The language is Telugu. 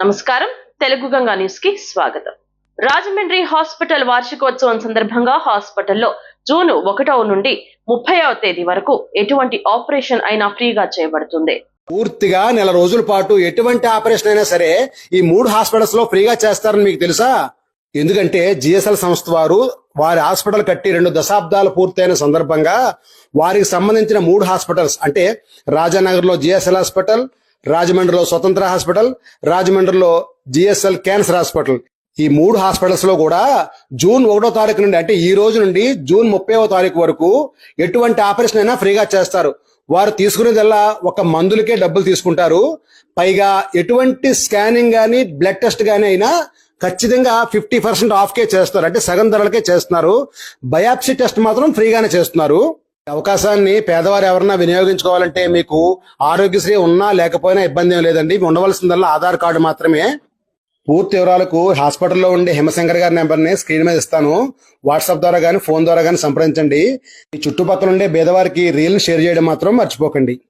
నమస్కారం. తెలుగు గంగా న్యూస్కి స్వాగతం. రాజమండ్రి హాస్పిటల్ వార్షికోత్సవం సందర్భంగా హాస్పిటల్లో జూన్ ఒకటవ నుండి ముప్పైవ తేదీ వరకు ఎటువంటి ఆపరేషన్ అయినా ఫ్రీగా చేయబడుతుంది. పూర్తిగా నెల రోజుల పాటు ఎటువంటి ఆపరేషన్ అయినా సరే ఈ మూడు హాస్పిటల్స్లో ఫ్రీగా చేస్తారని మీకు తెలుసా? ఎందుకంటే జిఎస్ఎల్ సంస్థ వారు వారి హాస్పిటల్ కట్టి రెండు దశాబ్దాలు పూర్తయిన సందర్భంగా వారికి సంబంధించిన మూడు హాస్పిటల్స్ అంటే రాజానగర్లో జిఎస్ఎల్ హాస్పిటల్ రాజమండ్రిలో స్వతంత్ర హాస్పిటల్ రాజమండ్రిలో జిఎస్ఎల్ క్యాన్సర్ హాస్పిటల్. ఈ మూడు హాస్పిటల్స్లో కూడా జూన్ ఒకటో తారీఖు నుండి అంటే ఈ రోజు నుండి జూన్ ముప్పైవ తారీఖు వరకు ఎటువంటి ఆపరేషన్ అయినా ఫ్రీగా చేస్తారు. వారు తీసుకునేదల్లా ఒక మందులకే డబ్బులు తీసుకుంటారు. పైగా ఎటువంటి స్కానింగ్ కానీ బ్లడ్ టెస్ట్ కానీ అయినా ఖచ్చితంగా ఫిఫ్టీ పర్సెంట్ ఆఫ్కే చేస్తారు. అంటే సగం ధరలకే చేస్తున్నారు. బయాప్సీ టెస్ట్ మాత్రం ఫ్రీగానే చేస్తున్నారు. అవకాశాన్ని పేదవారు ఎవరన్నా వినియోగించుకోవాలంటే మీకు ఆరోగ్యశ్రీ ఉన్నా లేకపోయినా ఇబ్బంది ఏం లేదండి. ఉండవలసిందల్లా ఆధార్ కార్డు మాత్రమే. పూర్తి వివరాలకు హాస్పిటల్లో ఉండే హిమశంకర్ గారి నెంబర్ని స్క్రీన్ మీద ఇస్తాను. వాట్సాప్ ద్వారా కానీ ఫోన్ ద్వారా కానీ సంప్రదించండి. ఈ చుట్టుపక్కల ఉండే పేదవారికి రీల్ని షేర్ చేయడం మాత్రం మర్చిపోకండి.